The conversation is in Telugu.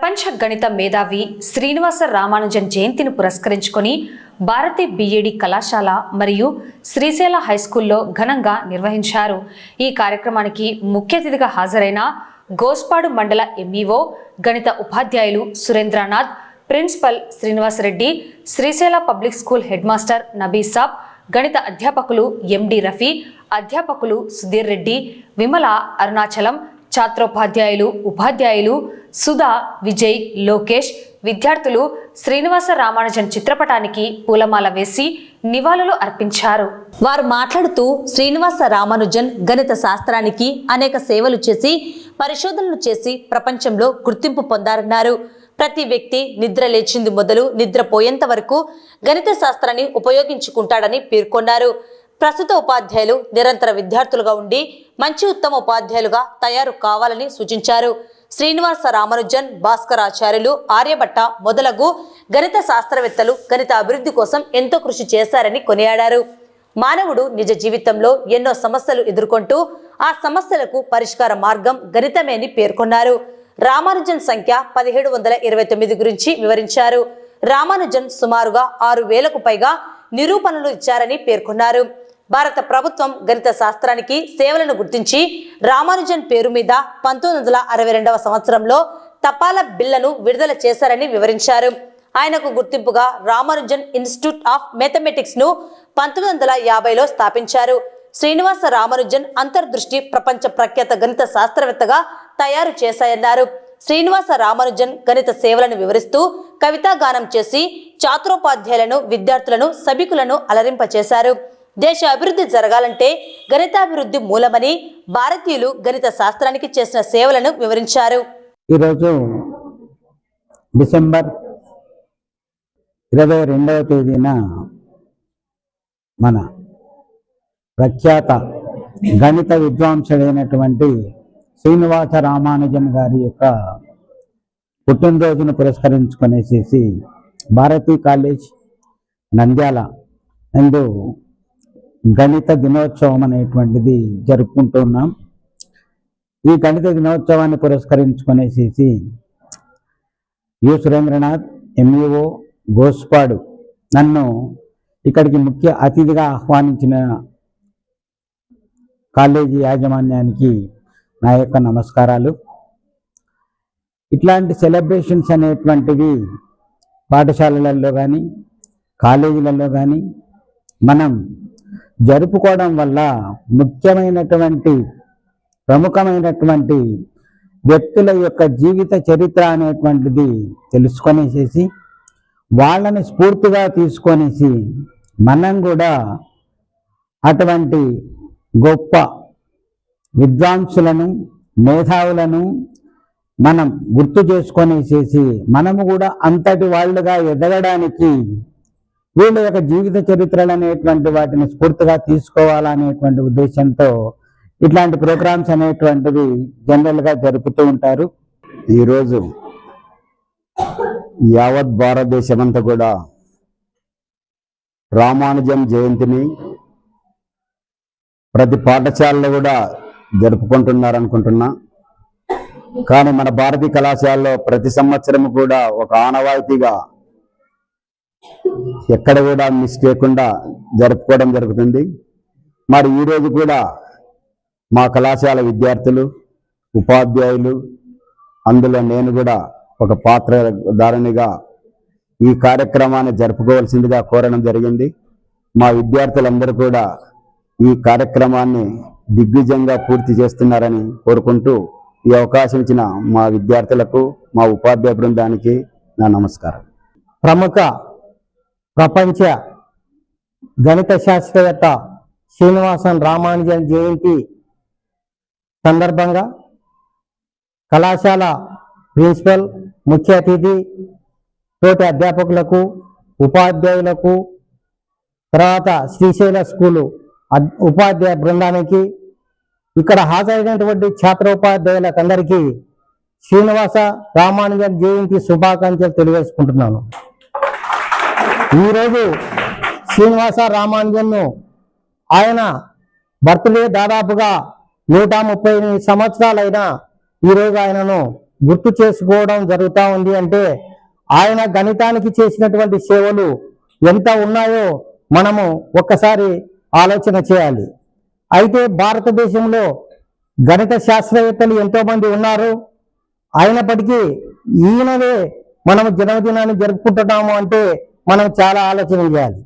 ప్రపంచ గణిత మేధావి శ్రీనివాస రామానుజన్ జయంతిని పురస్కరించుకొని భారతి బిఏడి కళాశాల మరియు శ్రీశైల హైస్కూల్లో ఘనంగా నిర్వహించారు. ఈ కార్యక్రమానికి ముఖ్య అతిథిగా హాజరైన గోస్పాడు మండల ఎంఈఓ గణిత ఉపాధ్యాయులు Surendranath principal Srinivasareddy Srisaila public school head master Nabisab గణిత అధ్యాపకులు ఎండి రఫీ అధ్యాపకులు సుధీర్ రెడ్డి విమల అరుణాచలం ఛాత్రోపాధ్యాయులు ఉపాధ్యాయులు సుధా విజయ్ లోకేష్ విద్యార్థులు శ్రీనివాస రామానుజన్ చిత్రపటానికి పూలమాల వేసి నివాళులు అర్పించారు. వారు మాట్లాడుతూ శ్రీనివాస రామానుజన్ గణిత శాస్త్రానికి అనేక సేవలు చేసి పరిశోధనలు చేసి ప్రపంచంలో గుర్తింపు పొందారన్నారు. ప్రతి వ్యక్తి నిద్ర లేచింది మొదలు నిద్రపోయేంత వరకు గణిత శాస్త్రాన్ని ఉపయోగించుకుంటాడని పేర్కొన్నారు. ప్రస్తుత ఉపాధ్యాయులు నిరంతర విద్యార్థులుగా ఉండి మంచి ఉత్తమ ఉపాధ్యాయులుగా తయారు కావాలని సూచించారు. శ్రీనివాస రామానుజన్ భాస్కరాచార్యులు ఆర్యభట్ట మొదలగు గణిత శాస్త్రవేత్తలు గణిత అభివృద్ధి కోసం ఎంతో కృషి చేశారని కొనియాడారు. మానవుడు నిజ జీవితంలో ఎన్నో సమస్యలు ఎదుర్కొంటూ ఆ సమస్యలకు పరిష్కార మార్గం గణితమే అని పేర్కొన్నారు. రామానుజన్ సంఖ్య పదిహేడు వందల ఇరవై తొమ్మిది గురించి వివరించారు. రామానుజన్ సుమారుగా ఆరు వేలకు పైగా నిరూపణలు ఇచ్చారని పేర్కొన్నారు. భారత ప్రభుత్వం గణిత శాస్త్రానికి సేవలను గుర్తించి రామానుజన్ పేరు మీద పంతొమ్మిది వందల అరవై రెండవ సంవత్సరంలో తపాలా బిల్లను విడుదల చేశారని వివరించారు. ఆయనకు గుర్తింపుగా రామానుజన్ ఇన్స్టిట్యూట్ ఆఫ్ మ్యాథమెటిక్స్ను పంతొమ్మిది వందల యాభైలో స్థాపించారు. శ్రీనివాస రామానుజన్ అంతర్దృష్టి ప్రపంచ ప్రఖ్యాత గణిత శాస్త్రవేత్తగా తయారు చేశాయన్నారు. శ్రీనివాస రామానుజన్ గణిత సేవలను వివరిస్తూ కవితాగానం చేసి చాతురోపాధ్యాయులను విద్యార్థులను సభికులను అలరింపచేశారు. దేశ అభివృద్ధి జరగాలంటే గణితాభివృద్ధి మూలమని భారతీయులు గణిత శాస్త్రానికి చేసిన సేవలను వివరించారు. ఈరోజు డిసెంబర్ ఇరవై రెండవ తేదీన మన ప్రఖ్యాత గణిత విద్వాంసుడైనటువంటి శ్రీనివాస రామానుజన్ గారి యొక్క పుట్టినరోజును పురస్కరించుకునేసేసి భారతీ కాలేజ్ నంద్యాల ఎందు గణిత దినోత్సవం అనేటువంటిది జరుపుకుంటున్నాం ఈ గణిత దినోత్సవాన్ని పురస్కరించుకునేసేసి యు సురేంద్రనాథ్ ఎంఈఓ గోస్పాడు నన్ను ఇక్కడికి ముఖ్య అతిథిగా ఆహ్వానించిన కాలేజీ యాజమాన్యానికి నా యొక్క నమస్కారాలు. ఇట్లాంటి సెలబ్రేషన్స్ అనేటువంటివి పాఠశాలలలో కానీ కాలేజీలలో కానీ మనం జరుపుకోవడం వల్ల ముఖ్యమైనటువంటి ప్రముఖమైనటువంటి వ్యక్తుల యొక్క జీవిత చరిత్ర అనేటువంటిది తెలుసుకొనేసేసి వాళ్ళని స్ఫూర్తిగా తీసుకొనేసి మనం కూడా అటువంటి గొప్ప విద్వాంసులను మేధావులను మనం గుర్తు చేసుకొనేసేసి మనము కూడా అంతటి వాళ్ళుగా ఎదగడానికి వీళ్ళ యొక్క జీవిత చరిత్రలు అనేటువంటి వాటిని స్ఫూర్తిగా తీసుకోవాలనేటువంటి ఉద్దేశంతో ఇట్లాంటి ప్రోగ్రామ్స్ అనేటువంటివి జనరల్గా జరుపుతూ ఉంటారు. ఈరోజు యావత్ భారతదేశం అంతా కూడా రామానుజం జయంతిని ప్రతి పాఠశాలలో కూడా జరుపుకుంటున్నారు అనుకుంటున్నా కానీ మన భారతీయ కళాశాలలో ప్రతి సంవత్సరం కూడా ఒక ఆనవాయితీగా ఎక్కడ కూడా మిస్ చేయకుండా జరుపుకోవడం జరుగుతుంది. మరి ఈరోజు కూడా మా కళాశాల విద్యార్థులు ఉపాధ్యాయులు అందులో నేను కూడా ఒక పాత్రధారణిగా ఈ కార్యక్రమాన్ని జరుపుకోవాల్సిందిగా కోరడం జరిగింది. మా విద్యార్థులందరూ కూడా ఈ కార్యక్రమాన్ని దిగ్విజయంగా పూర్తి చేస్తున్నారని కోరుకుంటూ ఈ అవకాశం ఇచ్చిన మా విద్యార్థులకు మా ఉపాధ్యాయ బృందానికి నా నమస్కారం. ప్రముఖ ప్రపంచ గణిత శాస్త్రవేత్త శ్రీనివాసన్ రామానుజన్ జయంతి సందర్భంగా కళాశాల ప్రిన్సిపల్ ముఖ్య అతిథి తోటి అధ్యాపకులకు ఉపాధ్యాయులకు తర్వాత శ్రీశైల స్కూలు ఉపాధ్యాయ బృందానికి ఇక్కడ హాజరైనటువంటి ఛాత్రోపాధ్యాయులకు అందరికీ శ్రీనివాస రామానుజన్ జయంతి శుభాకాంక్షలు తెలియజేసుకుంటున్నాను. ఈరోజు శ్రీనివాస రామానుజన్ను ఆయన బర్త్డే దాదాపుగా నూట ముప్పై ఎనిమిది సంవత్సరాలైనా ఈరోజు ఆయనను గుర్తు చేసుకోవడం జరుగుతూ ఉంది అంటే ఆయన గణితానికి చేసినటువంటి సేవలు ఎంత ఉన్నాయో మనము ఒక్కసారి ఆలోచన చేయాలి. అయితే భారతదేశంలో గణిత శాస్త్రవేత్తలు ఎంతోమంది ఉన్నారు. అయినప్పటికీ ఈయనవే మనం జన్మదినాన్ని జరుపుకుంటున్నాము అంటే మనం చాలా ఆలోచన చేయాలి.